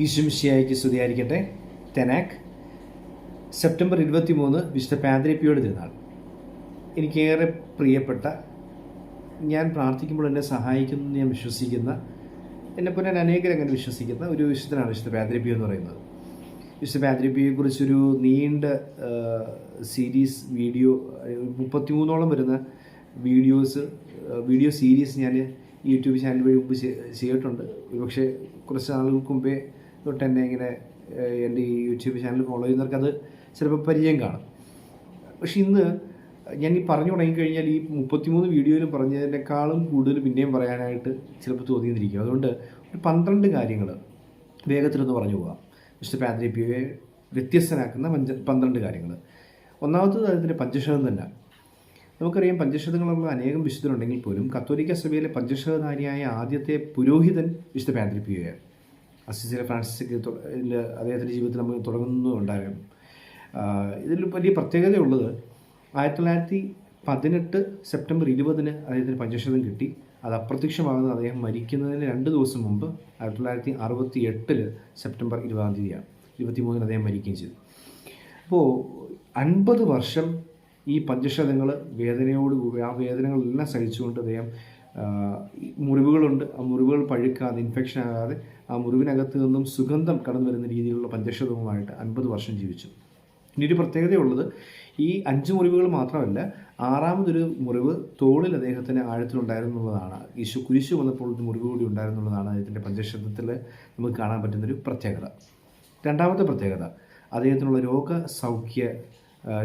ഈശുമിശിയായിക്ക് സ്തുതിയായിരിക്കട്ടെ. തെനാക്ക് സെപ്റ്റംബർ ഇരുപത്തി മൂന്ന് വിശുദ്ധ പാദ്രപ്പിയോട് തിരുനാൾ. എനിക്കേറെ പ്രിയപ്പെട്ട ഞാൻ പ്രാർത്ഥിക്കുമ്പോൾ എന്നെ സഹായിക്കുന്നു എന്ന് ഞാൻ വിശ്വസിക്കുന്ന എന്നെപ്പോലെ ഞാൻ അനേകരങ്ങനെ വിശ്വസിക്കുന്ന ഒരു വിശുദ്ധനാണ് വിശുദ്ധ പാദ്രപ്പിയോ എന്ന് പറയുന്നത്. വിശുദ്ധ പാദ്രപ്പിയെക്കുറിച്ചൊരു നീണ്ട സീരീസ് വീഡിയോ മുപ്പത്തിമൂന്നോളം വരുന്ന വീഡിയോസ് വീഡിയോ സീരീസ് ഞാൻ യൂട്യൂബ് ചാനൽ വഴി മുമ്പ് ചെയ്തിട്ടുണ്ട്. പക്ഷേ കുറച്ച് നാളുകൾക്ക് മുമ്പേ തൊട്ട് എന്നെ ഇങ്ങനെ എന്റെ ഈ യൂട്യൂബ് ചാനൽ ഫോളോ ചെയ്യുന്നവർക്ക് അത് ചിലപ്പോൾ പരിചയം കാണും. പക്ഷെ ഇന്ന് ഞാൻ ഈ പറഞ്ഞു തുടങ്ങിക്കഴിഞ്ഞാൽ ഈ മുപ്പത്തിമൂന്ന് വീഡിയോയിലും പറഞ്ഞതിനേക്കാളും കൂടുതൽ പിന്നെയും പറയാനായിട്ട് ചിലപ്പോൾ തോന്നിയിരിക്കും അതുകൊണ്ട് ഒരു പന്ത്രണ്ട് കാര്യങ്ങൾ വേഗത്തിലൊന്ന് പറഞ്ഞു പോകാം. മിസ്റ്റർ പാദ്രിപ്പിയെ വ്യത്യസ്തനാക്കുന്ന പഞ്ച പന്ത്രണ്ട് കാര്യങ്ങൾ. ഒന്നാമത്തത് അതിന്റെ പഞ്ചശതം തന്നെ. നമുക്കറിയാം പഞ്ചശതങ്ങളുള്ള അനേകം വിശുദ്ധരുണ്ടെങ്കിൽ പോലും കത്തോലിക്ക സഭയിലെ പഞ്ചശതധാരിയായ ആദ്യത്തെ പുരോഹിതൻ വിശുദ്ധ പാദ്രിപ്പിയാണ് അസിസിലെ ഫ്രാൻസിസിക്ക് അദ്ദേഹത്തിന്റെ ജീവിതത്തിൽ നമുക്ക് തുടങ്ങുന്നുണ്ടായിരുന്നു ഇതിൽ വലിയ പ്രത്യേകതയുള്ളത് ആയിരത്തി തൊള്ളായിരത്തി പതിനെട്ട് സെപ്റ്റംബർ ഇരുപതിന് അദ്ദേഹത്തിന് പഞ്ചശതം കിട്ടി. അത് അപ്രത്യക്ഷമാകുന്ന അദ്ദേഹം മരിക്കുന്നതിന് രണ്ട് ദിവസം മുമ്പ് ആയിരത്തി തൊള്ളായിരത്തി അറുപത്തി എട്ടിൽ സെപ്റ്റംബർ ഇരുപതാം തീയതിയാണ്. ഇരുപത്തി മൂന്നിന് അദ്ദേഹം മരിക്കുകയും ചെയ്തു. അപ്പോൾ അൻപത് വർഷം ഈ പഞ്ചശതങ്ങൾ വേദനയോട് ആ വേദനകളെല്ലാം സഹിച്ചുകൊണ്ട് അദ്ദേഹം മുറിവുകളുണ്ട്. ആ മുറിവുകൾ പഴുക്കാതെ ഇൻഫെക്ഷൻ ആകാതെ ആ മുറിവിനകത്ത് നിന്നും സുഗന്ധം കടന്നു വരുന്ന രീതിയിലുള്ള പഞ്ചക്ഷതവുമായിട്ട് അൻപത് വർഷം ജീവിച്ചു. ഇനി ഒരു പ്രത്യേകതയുള്ളത് ഈ അഞ്ച് മുറിവുകൾ മാത്രമല്ല ആറാമതൊരു മുറിവ് തോളിൽ അദ്ദേഹത്തിന് ആഴത്തിലുണ്ടായിരുന്നു എന്നുള്ളതാണ് ഈശു കുരിശു വന്നപ്പോൾ ഒരു മുറിവ് കൂടി ഉണ്ടായിരുന്നുള്ളതാണ് അദ്ദേഹത്തിന്റെ പഞ്ചക്ഷതത്തിൽ നമുക്ക് കാണാൻ പറ്റുന്നൊരു പ്രത്യേകത. രണ്ടാമത്തെ പ്രത്യേകത അദ്ദേഹത്തിനുള്ള രോഗസൗഖ്യ സൗഖ്യ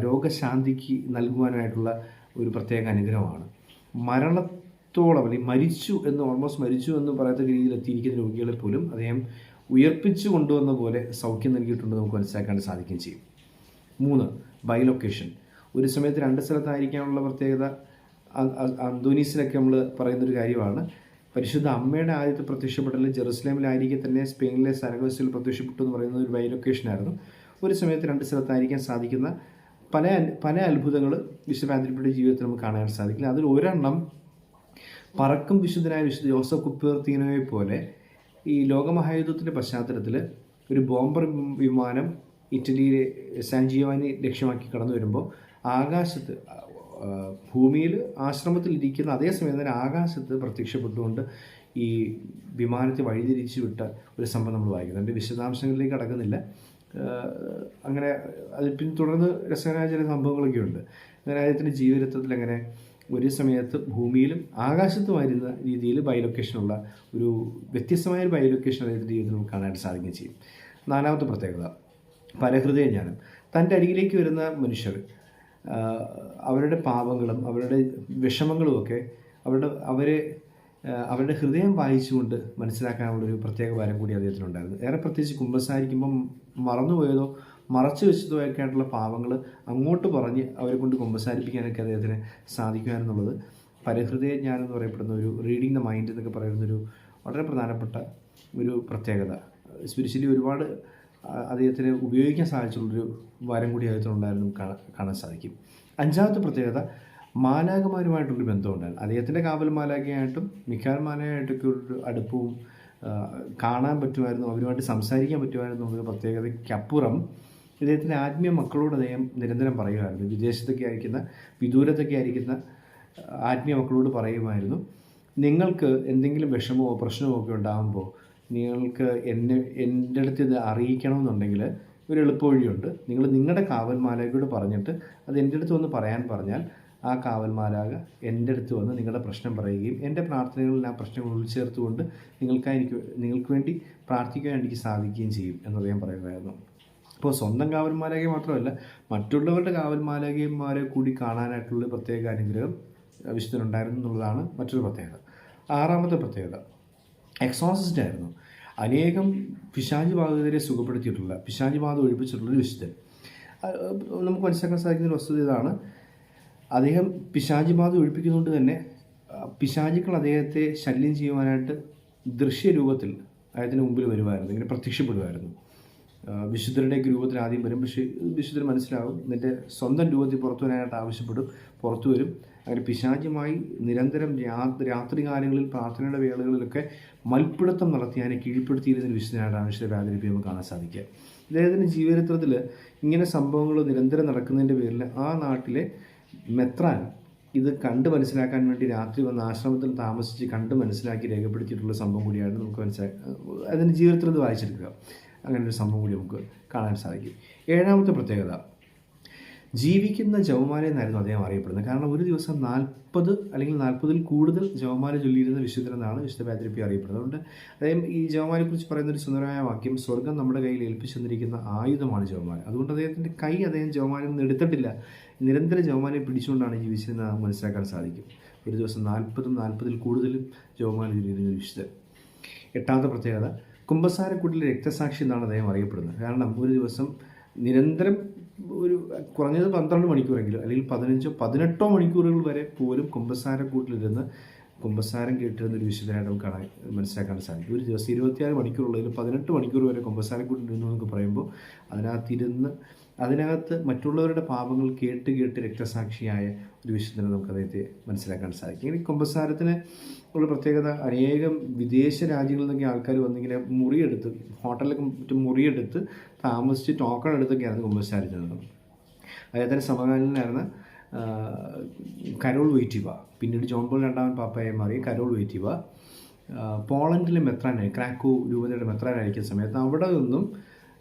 രോഗശാന്തിക്ക് നൽകുവാനായിട്ടുള്ള ഒരു പ്രത്യേക അനുഗ്രഹമാണ്. മരണത്തോളം അല്ലെങ്കിൽ മരിച്ചു എന്ന് ഓൾമോസ്റ്റ് മരിച്ചു എന്ന് പറയത്തക്ക രീതിയിൽ എത്തിയിരിക്കുന്ന രോഗികളെ പോലും അദ്ദേഹം ഉയർപ്പിച്ചു കൊണ്ടുവന്ന പോലെ സൗഖ്യം നൽകിയിട്ടുണ്ട് നമുക്ക് മനസ്സിലാക്കാൻ സാധിക്കുകയും ചെയ്യും. മൂന്ന് ബൈലൊക്കേഷൻ ഒരു സമയത്ത് രണ്ട് സ്ഥലത്തായിരിക്കാനുള്ള പ്രത്യേകത അന്തോനീസിനൊക്കെ നമ്മൾ പറയുന്നൊരു കാര്യമാണ്. പരിശുദ്ധ അമ്മയുടെ ആദ്യത്തെ പ്രത്യക്ഷപ്പെടൽ ജെറുസലേമിലായിരിക്കെ തന്നെ സ്പെയിനിലെ സരഗോസിൽ പ്രത്യക്ഷപ്പെട്ടു എന്ന് പറയുന്ന ഒരു ബൈലൊക്കേഷനായിരുന്നു ഒരു സമയത്ത് രണ്ട് സ്ഥലത്തായിരിക്കാൻ സാധിക്കുന്ന പല പല അത്ഭുതങ്ങൾ വിശ്വപാദ്രിപ്പിയുടെ ജീവിതത്തിൽ നമുക്ക് കാണാൻ സാധിക്കില്ല. അതിൽ ഒരെണ്ണം പറക്കും വിശുദ്ധനായ വിശുദ്ധ ജോസഫ് കുപ്പേർത്തീനോയെ പോലെ ഈ ലോകമഹായുദ്ധത്തിന്റെ പശ്ചാത്തലത്തിൽ ഒരു ബോംബർ വിമാനം ഇറ്റലിയിലെ സാൻ ജിയോവാനി ലക്ഷ്യമാക്കി കടന്നു വരുമ്പോൾ ആകാശത്ത് ഭൂമിയിൽ ആശ്രമത്തിൽ ഇരിക്കുന്ന അതേ സമയം തന്നെ ആകാശത്ത് പ്രത്യക്ഷപ്പെട്ടുകൊണ്ട് ഈ വിമാനത്തെ വഴിതിരിച്ചു വിട്ട ഒരു സംഭവം നമ്മൾ വായിക്കുന്നത് അതിന്റെ വിശദാംശങ്ങളിലേക്ക് കടക്കുന്നില്ല. അങ്ങനെ അതിൽ പിന്തുടർന്ന് രസകരമായ ചില സംഭവങ്ങളൊക്കെ ഉണ്ട് അങ്ങനെ അദ്ദേഹത്തിന്റെ ജീവിതത്തിൽ അങ്ങനെ ഒരു സമയത്ത് ഭൂമിയിലും ആകാശത്തുമായിരുന്ന രീതിയിൽ ബൈലൊക്കേഷനുള്ള ഒരു വ്യത്യസ്തമായ ഒരു ബൈലൊക്കേഷൻ അദ്ദേഹത്തിന്റെ ജീവിതത്തിൽ നമുക്ക് കാണാനായിട്ട് സാധിക്കുകയും ചെയ്യും. നാലാമത്തെ പ്രത്യേകത പരഹൃദയ ജ്ഞാനം തന്റെ അരികിലേക്ക് വരുന്ന മനുഷ്യർ അവരുടെ പാപങ്ങളും അവരുടെ വിഷമങ്ങളുമൊക്കെ അവരുടെ അവരെ അവരുടെ ഹൃദയം വായിച്ചുകൊണ്ട് മനസ്സിലാക്കാനുള്ളൊരു പ്രത്യേക വരം കൂടി അദ്ദേഹത്തിനുണ്ടായിരുന്നു. ഏറെ പ്രത്യേകിച്ച് കുമ്പസാരിക്കുമ്പം മറന്നുപോയതോ മറച്ചു വെച്ചതോ ഒക്കെ ആയിട്ടുള്ള പാവങ്ങൾ അങ്ങോട്ട് പറഞ്ഞ് അവരെ കൊണ്ട് കൊമ്പസാരിപ്പിക്കാനൊക്കെ അദ്ദേഹത്തിന് സാധിക്കുവാനെന്നുള്ളത് പരിഹൃദയ ജ്ഞാനം എന്ന് പറയപ്പെടുന്ന ഒരു റീഡിങ് ദ മൈൻഡ് എന്നൊക്കെ പറയുന്നൊരു വളരെ പ്രധാനപ്പെട്ട ഒരു പ്രത്യേകത. സ്പിരിച്വലി ഒരുപാട് അദ്ദേഹത്തിന് ഉപയോഗിക്കാൻ സാധിച്ചുള്ളൊരു വരം കൂടി അദ്ദേഹത്തിനുണ്ടായിരുന്നു കാണാൻ സാധിക്കും. അഞ്ചാമത്തെ പ്രത്യേകത മാലാകമാരുമായിട്ടുള്ളൊരു ബന്ധമുണ്ടായിരുന്നു. അദ്ദേഹത്തിന്റെ കാവൽ മാലാകയായിട്ടും മിക്കാൽ മാലയായിട്ടൊക്കെ ഒരു അടുപ്പവും കാണാൻ പറ്റുമായിരുന്നു അവരുമായിട്ട് സംസാരിക്കാൻ പറ്റുമായിരുന്നു എന്നൊരു പ്രത്യേകതയ്ക്കപ്പുറം ഇദ്ദേഹത്തിന്റെ ആത്മീയ മക്കളോട് അദ്ദേഹം നിരന്തരം പറയുമായിരുന്നു വിദേശത്തൊക്കെ ആയിരിക്കുന്ന വിദൂരത്തൊക്കെ ആയിരിക്കുന്ന ആത്മീയ മക്കളോട് പറയുമായിരുന്നു. നിങ്ങൾക്ക് എന്തെങ്കിലും വിഷമമോ പ്രശ്നമോ ഒക്കെ ഉണ്ടാകുമ്പോൾ നിങ്ങൾക്ക് എന്നെ എന്റെ അടുത്ത് ഇത് അറിയിക്കണമെന്നുണ്ടെങ്കിൽ ഒരു എളുപ്പവഴിയുണ്ട്. നിങ്ങൾ നിങ്ങളുടെ കാവൽമാലകയോട് പറഞ്ഞിട്ട് അത് എന്റെ അടുത്ത് വന്ന് പറയാൻ പറഞ്ഞാൽ ആ കാവൽമാലാക എന്റെ അടുത്ത് വന്ന് നിങ്ങളുടെ പ്രശ്നം പറയുകയും എന്റെ പ്രാർത്ഥനകളിൽ ആ പ്രശ്നങ്ങൾ ഉൾച്ചേർത്തുകൊണ്ട് നിങ്ങൾക്കായി എനിക്ക് നിങ്ങൾക്ക് വേണ്ടി പ്രാർത്ഥിക്കാൻ എനിക്ക് സാധിക്കുകയും ചെയ്യും എന്ന് അദ്ദേഹം പറയുമായിരുന്നു. അപ്പോൾ സ്വന്തം കാവൽമാലാകെ മാത്രമല്ല മറ്റുള്ളവരുടെ കാവൽമാലാകന്മാരെ കൂടി കാണാനായിട്ടുള്ള പ്രത്യേക അനുഗ്രഹം വിശുദ്ധനുണ്ടായിരുന്നു എന്നുള്ളതാണ് മറ്റൊരു പ്രത്യേകത. ആറാമത്തെ പ്രത്യേകത എക്സോസിസ്റ്റ് ആയിരുന്നു. അനേകം പിശാചി ബാധിതരെ സുഖപ്പെടുത്തിയിട്ടുള്ള പിശാചി ബാധ ഒഴിപ്പിച്ചിട്ടുള്ള ഒരു വിശുദ്ധൻ. നമുക്ക് മനസ്സിലാക്കാൻ സാധിക്കുന്ന ഒരു വസ്തുത ഇതാണ്. അദ്ദേഹം പിശാചി ബാധ ഒഴിപ്പിക്കുന്നതുകൊണ്ട് തന്നെ പിശാചുക്കൾ അദ്ദേഹത്തെ ശല്യം ചെയ്യുവാനായിട്ട് ദൃശ്യരൂപത്തിൽ അദ്ദേഹത്തിന് മുമ്പിൽ വരുമായിരുന്നു ഇങ്ങനെ പ്രത്യക്ഷപ്പെടുമായിരുന്നു ആ, വിശുദ്ധരുടെ രൂപത്തിൽ ആദ്യം വരും. പക്ഷേ വിശുദ്ധർ മനസ്സിലാവും. നിന്റെ സ്വന്തം രൂപത്തിൽ പുറത്തു വരാനായിട്ട് ആവശ്യപ്പെടും. പുറത്തു വരും. അങ്ങനെ പിശാചുമായി നിരന്തരം രാത്രികാലങ്ങളിൽ രാത്രി കാലങ്ങളിൽ പ്രാർത്ഥനയുടെ വേളകളിലൊക്കെ മൽപ്പിടുത്തം നടത്തി അതിനെ കീഴ്പ്പെടുത്തിയിരുന്ന ഒരു വിശുദ്ധനായിട്ടാണ് വിശുദ്ധ വ്യാപരിപ്പി നമുക്ക് കാണാൻ സാധിക്കുക. ഇദ്ദേഹത്തിന്റെ ജീവചരിത്രത്തിൽ ഇങ്ങനെ സംഭവങ്ങൾ നിരന്തരം നടക്കുന്നതിന്റെ പേരിൽ ആ നാട്ടിലെ മെത്രാൻ ഇത് കണ്ട് മനസ്സിലാക്കാൻ വേണ്ടി രാത്രി വന്ന് ആശ്രമത്തിൽ താമസിച്ച് കണ്ട് മനസ്സിലാക്കി രേഖപ്പെടുത്തിയിട്ടുള്ള സംഭവം കൂടിയാണ് നമുക്ക് മനസ്സിലാക്കി അതിന്റെ ജീവിതത്തിൽ ഇത് വായിച്ചെടുക്കുക. അങ്ങനെ ഒരു സംഭവം കൂടി നമുക്ക് കാണാൻ സാധിക്കും. ഏഴാമത്തെ പ്രത്യേകത. ജീവിക്കുന്ന ജവമാല എന്നായിരുന്നു അദ്ദേഹം അറിയപ്പെടുന്നത്. കാരണം ഒരു ദിവസം നാൽപ്പത് അല്ലെങ്കിൽ നാൽപ്പതിൽ കൂടുതൽ ജവമാല ചൊല്ലിയിരുന്ന വിശുദ്ധനെന്നാണ് വിശുദ്ധ പാത്രിപ്പി അറിയപ്പെടുന്നത്. അതുകൊണ്ട് അദ്ദേഹം ഈ ജവമാലയെക്കുറിച്ച് പറയുന്ന ഒരു സുന്ദരമായ വാക്യം സ്വർഗം നമ്മുടെ കയ്യിൽ ഏൽപ്പിച്ചു ആയുധമാണ് ജവമാല. അതുകൊണ്ട് അദ്ദേഹത്തിന്റെ കൈ അദ്ദേഹം ജവമാലയിൽ നിന്ന് എടുത്തിട്ടില്ല. നിരന്തരം ജവമാലയെ പിടിച്ചുകൊണ്ടാണ് ജീവിച്ചതെന്ന് മനസ്സിലാക്കാൻ സാധിക്കും. ഒരു ദിവസം നാൽപ്പതും നാൽപ്പതിൽ കൂടുതലും ജവമാല ചൊല്ലിയിരുന്ന വിശുദ്ധൻ. എട്ടാമത്തെ പ്രത്യേകത. കുംഭസാരക്കൂട്ടിലെ രക്തസാക്ഷി എന്നാണ് അദ്ദേഹം അറിയപ്പെടുന്നത്. കാരണം ഒരു ദിവസം നിരന്തരം ഒരു കുറഞ്ഞത് പന്ത്രണ്ട് മണിക്കൂറെങ്കിലും അല്ലെങ്കിൽ പതിനഞ്ചോ പതിനെട്ടോ മണിക്കൂറുകൾ വരെ പോലും കുംഭസാരക്കൂട്ടിലിരുന്ന് കുംഭസാരം കേട്ടിരുന്നൊരു വിശുദ്ധനായിട്ട് നമുക്ക് കാണാൻ മനസ്സിലാക്കാൻ സാധിക്കും. ഒരു ദിവസം ഇരുപത്തിയാറ് മണിക്കൂറുള്ളതിൽ പതിനെട്ട് മണിക്കൂർ വരെ കുമ്പസാരം കൂട്ടിരുന്നു എന്നൊക്കെ പറയുമ്പോൾ അതിനകത്തിരുന്ന് അതിനകത്ത് മറ്റുള്ളവരുടെ പാപങ്ങൾ കേട്ട് കേട്ട് രക്തസാക്ഷിയായ ഒരു വിശുദ്ധനെ നമുക്ക് അദ്ദേഹത്തെ മനസ്സിലാക്കാൻ സാധിക്കും. ഇനി കുമ്പസാരത്തിന് ഉള്ള പ്രത്യേകത അനേകം വിദേശ രാജ്യങ്ങളിൽ നിന്നൊക്കെ ആൾക്കാർ വന്നിങ്ങനെ മുറിയെടുത്ത് ഹോട്ടലിലൊക്കെ മറ്റും മുറിയെടുത്ത് താമസിച്ച് ടോക്കൺ എടുത്തൊക്കെയാണ് കുംഭസാരിച്ചത് അദ്ദേഹത്തിന്റെ സമകാലീനായിരുന്ന കരോൾ വെയ്റ്റിവ. പിന്നീട് ജോൺ പോൾ രണ്ടാമൻ പാപ്പയെ മാറി കരോൾ വെയ്റ്റിവ. പോളണ്ടിലെ മെത്രാനായി ക്രാക്കോ രൂപതയുടെ മെത്രാനായിരിക്കുന്ന സമയത്ത് അവിടെ നിന്നും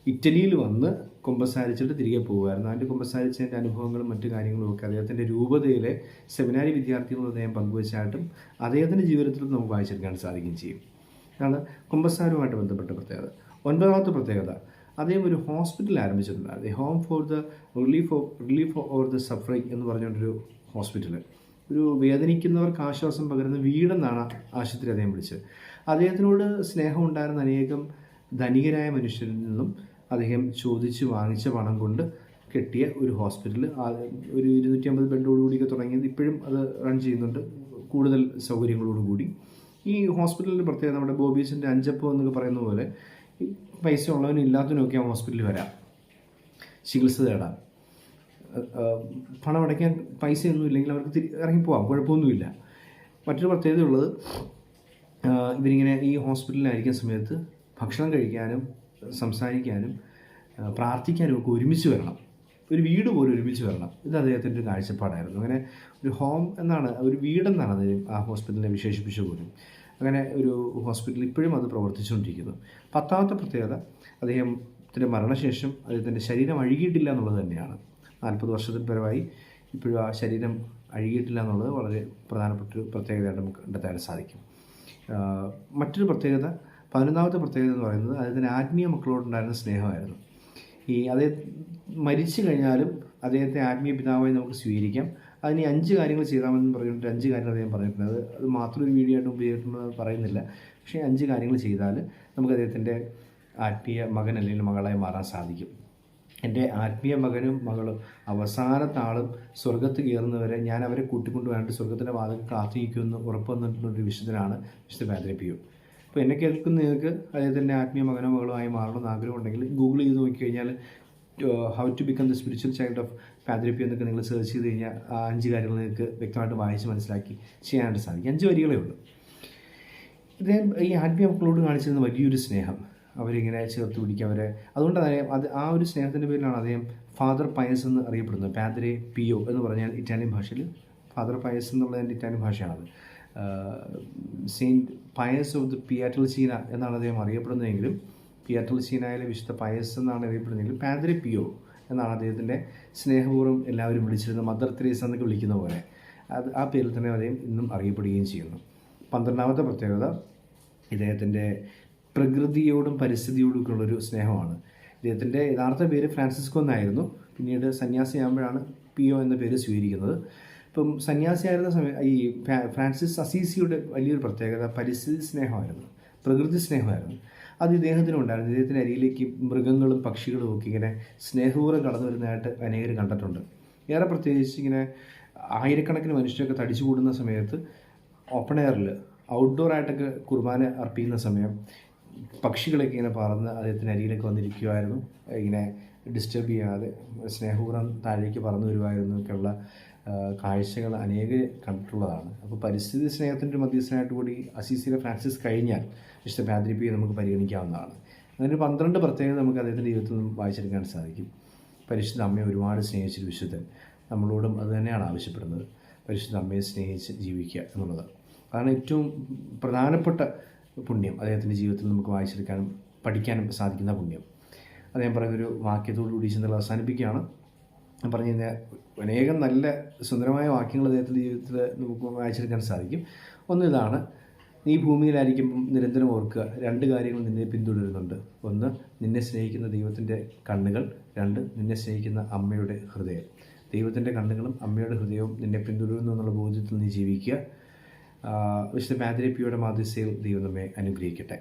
ഇറ്റലിയിൽ വന്ന് കുമ്പസാരിച്ചിട്ട് തിരികെ പോകുമായിരുന്നു. അതിന്റെ കുമ്പസാരിച്ചതിന്റെ അനുഭവങ്ങളും മറ്റു കാര്യങ്ങളും ഒക്കെ അദ്ദേഹത്തിന്റെ രൂപതയിലെ സെമിനാരി വിദ്യാർത്ഥികളും അദ്ദേഹം പങ്കുവച്ചായിട്ടും അദ്ദേഹത്തിന്റെ ജീവിതത്തിൽ നമുക്ക് വായിച്ചെടുക്കാൻ സാധിക്കുകയും ചെയ്യും. അതാണ് കുമ്പസാരവുമായിട്ട് ബന്ധപ്പെട്ട പ്രത്യേകത. ഒൻപതാമത്തെ പ്രത്യേകത അദ്ദേഹം ഒരു ഹോസ്പിറ്റൽ ആരംഭിച്ചിട്ടുണ്ട്. അതെ home for the relief of relief or the suffering എന്ന് പറഞ്ഞുകൊണ്ടൊരു ഹോസ്പിറ്റൽ ഒരു വേദനിക്കുന്നവർക്ക് ആശ്വാസം പകരുന്ന വീടെന്നാണ് ആശുപത്രി അദ്ദേഹം വിളിച്ചത്. അദ്ദേഹത്തിനോട് സ്നേഹം ഉണ്ടായിരുന്ന അനേകം ധനികരായ മനുഷ്യരിൽ നിന്നും അദ്ദേഹം ചോദിച്ച് വാങ്ങിച്ച പണം കൊണ്ട് കെട്ടിയ ഒരു ഹോസ്പിറ്റൽ. ഒരു ഇരുന്നൂറ്റി അമ്പത് ബെഡോടുകൂടിയൊക്കെ തുടങ്ങിയത് ഇപ്പോഴും അത് റൺ ചെയ്യുന്നുണ്ട് കൂടുതൽ സൗകര്യങ്ങളോടുകൂടി ഈ ഹോസ്പിറ്റലിന്റെ പ്രത്യേകത നമ്മുടെ ബോബീസിന്റെ അഞ്ചപ്പം എന്നൊക്കെ പറയുന്ന പോലെ പൈസ ഉള്ളവനും ഇല്ലാത്തവനും ഒക്കെ ആ ഹോസ്പിറ്റലിൽ വരാം. ചികിത്സ തേടാം. പണം അടയ്ക്കാൻ പൈസയൊന്നും ഇല്ലെങ്കിൽ അവർക്ക് തിരി ഇറങ്ങിപ്പോവാം. കുഴപ്പമൊന്നുമില്ല. മറ്റൊരു പ്രത്യേകത ഉള്ളത് ആഹ് ഇവരിങ്ങനെ ഈ ഹോസ്പിറ്റലിലായിരിക്കുന്ന സമയത്ത് ഭക്ഷണം കഴിക്കാനും സംസാരിക്കാനും പ്രാർത്ഥിക്കാനും ഒക്കെ ഒരുമിച്ച് വരണം. ഒരു വീട് പോലും ഒരുമിച്ച് വരണം. ഇത് അദ്ദേഹത്തിന്റെ ഒരു കാഴ്ചപ്പാടായിരുന്നു. അങ്ങനെ ഒരു ഹോം എന്നാണ് ഒരു വീടെന്നാണ് അത് ആ ഹോസ്പിറ്റലിനെ വിശേഷിപ്പിച്ച പോലും. അങ്ങനെ ഒരു ഹോസ്പിറ്റൽ ഇപ്പോഴും അത് പ്രവർത്തിച്ചുകൊണ്ടിരിക്കുന്നു. പത്താമത്തെ പ്രത്യേകത അദ്ദേഹത്തിന്റെ മരണശേഷം അദ്ദേഹത്തിന്റെ ശരീരം അഴുകിയിട്ടില്ല എന്നുള്ളത് തന്നെയാണ്. നാൽപ്പത് വർഷത്തിന് പരമായി ഇപ്പോഴും ആ ശരീരം അഴുകിയിട്ടില്ല എന്നുള്ളത് വളരെ പ്രധാനപ്പെട്ട ഒരു പ്രത്യേകതയായിട്ട് നമുക്ക് കണ്ടെത്താൻ സാധിക്കും. മറ്റൊരു പ്രത്യേകത പതിനൊന്നാമത്തെ പ്രത്യേകത എന്ന് പറയുന്നത് അദ്ദേഹത്തിന്റെ ആത്മീയ മക്കളോടുണ്ടായിരുന്ന സ്നേഹമായിരുന്നു. ഈ അദ്ദേഹം മരിച്ചു കഴിഞ്ഞാലും അദ്ദേഹത്തെ ആത്മീയ പിതാവായി നമുക്ക് സ്വീകരിക്കാം. അതിന് അഞ്ച് കാര്യങ്ങൾ ചെയ്താമെന്ന് പറഞ്ഞിട്ട് അഞ്ച് കാര്യങ്ങൾ അദ്ദേഹം പറഞ്ഞിട്ടുണ്ട്. അത് അത് മാത്രം ഒരു വീഡിയോ ആയിട്ട് ഉപയോഗിക്കുന്നത് പറയുന്നില്ല. പക്ഷേ അഞ്ച് കാര്യങ്ങൾ ചെയ്താൽ നമുക്ക് അദ്ദേഹത്തിന്റെ ആത്മീയ മകൻ അല്ലെങ്കിൽ മകളായി മാറാൻ സാധിക്കും. എന്റെ ആത്മീയ മകനും മകളും അവസാന താളും സ്വർഗത്ത് കയറുന്നവരെ ഞാൻ അവരെ കൂട്ടിക്കൊണ്ട് വേണ്ടി സ്വർഗത്തിന്റെ വാതിൽ കാത്തിരിക്കുമെന്ന് ഉറപ്പ് വന്നിട്ടുള്ള ഒരു വിശുദ്ധനാണ് വിശുദ്ധ പാദ്രപ്പിയു അപ്പോൾ എന്നെ കേൾക്കുന്ന നിങ്ങൾക്ക് അദ്ദേഹത്തിന്റെ ആത്മീയ മകനോ മകളോ ആയി മാറണമെന്ന് ആഗ്രഹമുണ്ടെങ്കിൽ ഗൂഗിൾ ചെയ്ത് നോക്കിക്കഴിഞ്ഞാൽ how to become the spiritual child of Padre Pio എന്നൊക്കെ നിങ്ങൾ സെർച്ച് ചെയ്ത് കഴിഞ്ഞാൽ ആ അഞ്ച് കാര്യങ്ങൾ നിങ്ങൾക്ക് വ്യക്തമായിട്ട് വായിച്ച് മനസ്സിലാക്കി ചെയ്യാനായിട്ട് സാധിക്കും. അഞ്ച് വരികളേ ഉള്ളൂ. ഇദ്ദേഹം ഈ ആത്മീയ മക്കളോട് കാണിച്ചിരുന്ന വലിയൊരു സ്നേഹം. അവരിങ്ങനെ ചേർത്ത് പിടിക്കുക അവരെ. അതുകൊണ്ട് അദ്ദേഹം അത് ആ ഒരു സ്നേഹത്തിന്റെ പേരിലാണ് അദ്ദേഹം ഫാദർ പയസ് എന്ന് അറിയപ്പെടുന്നത്. പാദ്രെ പിയോ എന്ന് പറഞ്ഞാൽ ഇറ്റാലിയൻ ഭാഷയിൽ ഫാദർ പയസ് എന്നുള്ളതിന്റെ Italian ഭാഷയാണത്. Saint Pius of the Pietrelcina എന്നാണ് അദ്ദേഹം അറിയപ്പെടുന്നതെങ്കിലും പിയാറ്റൽസീനയിലെ വിശുദ്ധ പയസ് എന്നാണ് അറിയപ്പെടുന്നതെങ്കിലും പാദ്രെ പിയോ എന്നാണ് അദ്ദേഹത്തിന്റെ സ്നേഹപൂർവം എല്ലാവരും വിളിച്ചിരുന്നത് മദർ തെരേസ എന്നൊക്കെ വിളിക്കുന്ന പോലെ. അത് ആ പേരിൽ തന്നെ അദ്ദേഹം ഇന്നും അറിയപ്പെടുകയും ചെയ്യുന്നു. പന്ത്രണ്ടാമത്തെ പ്രത്യേകത ഇദ്ദേഹത്തിന്റെ പ്രകൃതിയോടും പരിസ്ഥിതിയോടും ഉള്ളൊരു സ്നേഹമാണ്. ഇദ്ദേഹത്തിന്റെ യഥാർത്ഥ പേര് ഫ്രാൻസിസ്കോ എന്നായിരുന്നു. പിന്നീട് സന്യാസിയാകുമ്പോഴാണ് പി ഒ എന്ന പേര് സ്വീകരിക്കുന്നത്. ഇപ്പം സന്യാസിയായിരുന്ന സമയം ഈ ഫ്രാൻസിസ് അസീസിയുടെ വലിയൊരു പ്രത്യേകത പരിസ്ഥിതി സ്നേഹമായിരുന്നു. പ്രകൃതി സ്നേഹമായിരുന്നു. അത് ഇദ്ദേഹത്തിനുണ്ടായിരുന്നു ഇദ്ദേഹത്തിന്റെ അരിയിലേക്ക് മൃഗങ്ങളും പക്ഷികളും ഒക്കെ ഇങ്ങനെ സ്നേഹപൂർവം കടന്നു വരുന്നതായിട്ട് അനേകർ കണ്ടിട്ടുണ്ട്. ഏറെ പ്രത്യേകിച്ച് ഇങ്ങനെ ആയിരക്കണക്കിന് മനുഷ്യരൊക്കെ തടിച്ചു കൂടുന്ന സമയത്ത് ഓപ്പൺ എയറിൽ ഔട്ട്ഡോർ ആയിട്ടൊക്കെ കുർബാന അർപ്പിക്കുന്ന സമയം പക്ഷികളൊക്കെ ഇങ്ങനെ പറന്ന് അദ്ദേഹത്തിന്റെ അരികിലൊക്കെ വന്നിരിക്കുമായിരുന്നു ഇങ്ങനെ ഡിസ്റ്റർബ് ചെയ്യാതെ സ്നേഹപൂർവം താഴേക്ക് പറന്നു വരുമായിരുന്നു ഒക്കെയുള്ള കാഴ്ചകൾ അനേക കണ്ടിട്ടുള്ളതാണ്. അപ്പോൾ പരിസ്ഥിതി സ്നേഹത്തിന്റെ മധ്യസ്ഥനായിട്ട് കൂടി അസീസിലെ ഫ്രാൻസിസ് കഴിഞ്ഞാൽ വിശുദ്ധ പാദ്രിപ്പിയെ നമുക്ക് പരിഗണിക്കാവുന്നതാണ്. അങ്ങനെ പന്ത്രണ്ട് പ്രത്യേകത നമുക്ക് അദ്ദേഹത്തിന്റെ ജീവിതത്തിൽ നിന്നും വായിച്ചെടുക്കാൻ സാധിക്കും. പരിശുദ്ധ അമ്മയെ ഒരുപാട് സ്നേഹിച്ചൊരു വിശുദ്ധൻ. നമ്മളോടും അത് തന്നെയാണ് ആവശ്യപ്പെടുന്നത്. പരിശുദ്ധ അമ്മയെ സ്നേഹിച്ച് ജീവിക്കുക എന്നുള്ളത്. അതാണ് ഏറ്റവും പ്രധാനപ്പെട്ട പുണ്യം. അദ്ദേഹത്തിന്റെ ജീവിതത്തിൽ നമുക്ക് വായിച്ചെടുക്കാനും പഠിക്കാനും സാധിക്കുന്ന പുണ്യം. അദ്ദേഹം പറയുന്നൊരു വാക്യത്തോടുകൂടി ചിന്തകൾ അവസാനിപ്പിക്കുകയാണ്. പറഞ്ഞു കഴിഞ്ഞാൽ അനേകം നല്ല സുന്ദരമായ വാക്യങ്ങൾ അദ്ദേഹത്തിന്റെ ജീവിതത്തിൽ നമുക്ക് വായിച്ചെടുക്കാൻ സാധിക്കും. ഒന്ന് ഇതാണ് നീ ഭൂമിയിലായിരിക്കുമ്പം നിരന്തരം ഓർക്കുക. രണ്ട് കാര്യങ്ങൾ നിന്നെ പിന്തുടരുന്നുണ്ട്. ഒന്ന് നിന്നെ സ്നേഹിക്കുന്ന ദൈവത്തിന്റെ കണ്ണുകൾ. രണ്ട് നിന്നെ സ്നേഹിക്കുന്ന അമ്മയുടെ ഹൃദയം. ദൈവത്തിന്റെ കണ്ണുകളും അമ്മയുടെ ഹൃദയവും നിന്നെ പിന്തുടരുന്നു എന്നുള്ള ബോധ്യത്തിൽ നീ ജീവിക്കുക. വിശുദ്ധ പാദ്രപ്പിയുടെ മാധ്യസ്ഥയിൽ ദൈവം നമ്മെ അനുഗ്രഹിക്കട്ടെ.